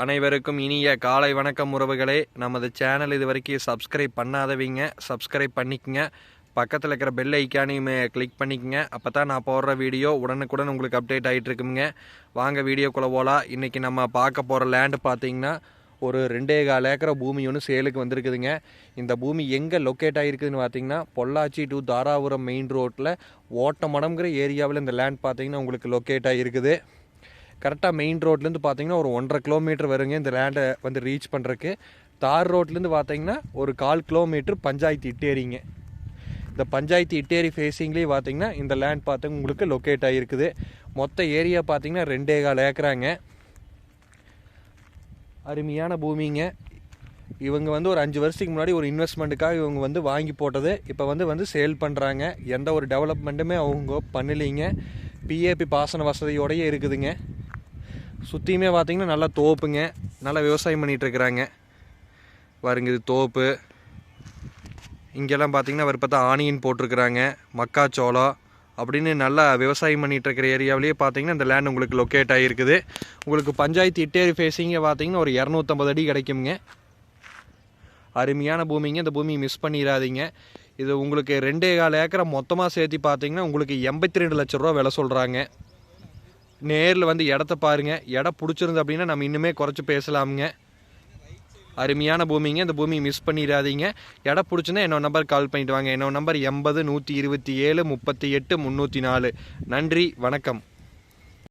அனைவருக்கும் இனிய காலை வணக்கம் உறவுகளே. நமது சேனல் இது வரைக்கும் சப்ஸ்கிரைப் பண்ணாதவங்க. சப்ஸ்கிரைப் பண்ணிக்கங்க. பக்கத்தில் இருக்கிற பெல் ஐக்கானையும் கிளிக் பண்ணிக்கங்க. அப்போ தான் நான் போடுற வீடியோ உடனுக்குடன் உங்களுக்கு அப்டேட் ஆகிட்டு இருக்குங்க வாங்க வீடியோக்குள்ளே போகலாம் இன்றைக்கி நம்ம பார்க்க போகிற லேண்டு பார்த்தீங்கன்னா ஒரு ரெண்டே கால் ஏக்கரை பூமி ஒன்று சேலுக்கு வந்திருக்குதுங்க. இந்த பூமி எங்கே லொக்கேட் ஆகிருக்குதுன்னு பார்த்தீங்கன்னா பொள்ளாச்சி டு தாராபுரம் மெயின் ரோட்டில் ஓட்டமடம்ங்கிற ஏரியாவில் இந்த லேண்ட் பார்த்தீங்கன்னா உங்களுக்கு லொக்கேட் ஆகிருக்குது கரெக்டாக மெயின் ரோட்லேருந்து பார்த்தீங்கன்னா ஒரு ஒன்றரை கிலோமீட்டர் வருங்க இந்த லேண்டை வந்து ரீச் பண்ணுறக்கு தார் ரோட்லேருந்து பார்த்தீங்கன்னா ஒரு கால் கிலோமீட்டர் பஞ்சாயத்து இட்டேரிங்க. இந்த பஞ்சாயத்து இட்டேரி ஃபேஸிங்லேயே பார்த்தீங்கன்னா இந்த லேண்ட் பார்த்து உங்களுக்கு லொக்கேட் ஆகிருக்குது மொத்த ஏரியா பார்த்தீங்கன்னா ரெண்டே கால் ஏக்கராங்க. அருமையான பூமிங்க. இவங்க வந்து ஒரு அஞ்சு வருஷத்துக்கு முன்னாடி ஒரு இன்வெஸ்ட்மெண்ட்டுக்காக இவங்க வந்து வாங்கி போட்டது. இப்போ வந்து வந்து சேல் பண்ணுறாங்க எந்த ஒரு டெவலப்மெண்ட்டுமே அவங்க பண்ணலைங்க. பிஏபி பாசன வசதியோடையே இருக்குதுங்க. சுற்றியுமே பார்த்தீங்கன்னா நல்லா தோப்புங்க. நல்லா விவசாயம் பண்ணிகிட்ருக்குறாங்க பாருங்க இது தோப்பு. இங்கெல்லாம் பார்த்தீங்கன்னா அவர் பார்த்தா ஆனியன் போட்டிருக்கிறாங்க. மக்காச்சோளம் அப்படின்னு நல்லா விவசாயம் பண்ணிகிட்டு இருக்கிற ஏரியாவிலேயே பார்த்தீங்கன்னா இந்த லேண்ட் உங்களுக்கு லொக்கேட் ஆகிருக்குது உங்களுக்கு பஞ்சாயத்து இட்டேரி ஃபேஸிங்க பார்த்தீங்கன்னா ஒரு இரநூத்தம்பது அடி கிடைக்குங்க. அருமையான பூமிங்க. இந்த பூமியை மிஸ் பண்ணிடாதீங்க. இது உங்களுக்கு ரெண்டே கால் ஏக்கரை மொத்தமாக சேர்த்து பார்த்தீங்கன்னா உங்களுக்கு எண்பத்தி ரெண்டு லட்ச ரூபா விலை சொல்கிறாங்க நேரில் வந்து இடத்த பாருங்க. இடம் பிடிச்சிருந்து அப்படின்னா நம்ம இன்னுமே குறைச்சி பேசலாமுங்க. அருமையான பூமிங்க. இந்த பூமியை மிஸ் பண்ணிடாதீங்க. இடம் பிடிச்சுன்னா என்னோட நம்பர் கால் பண்ணிட்டு வாங்க. என்னோட நம்பர் எண்பது நூற்றி இருபத்தி ஏழு முப்பத்தி எட்டு முந்நூற்றி நாலு. நன்றி வணக்கம்.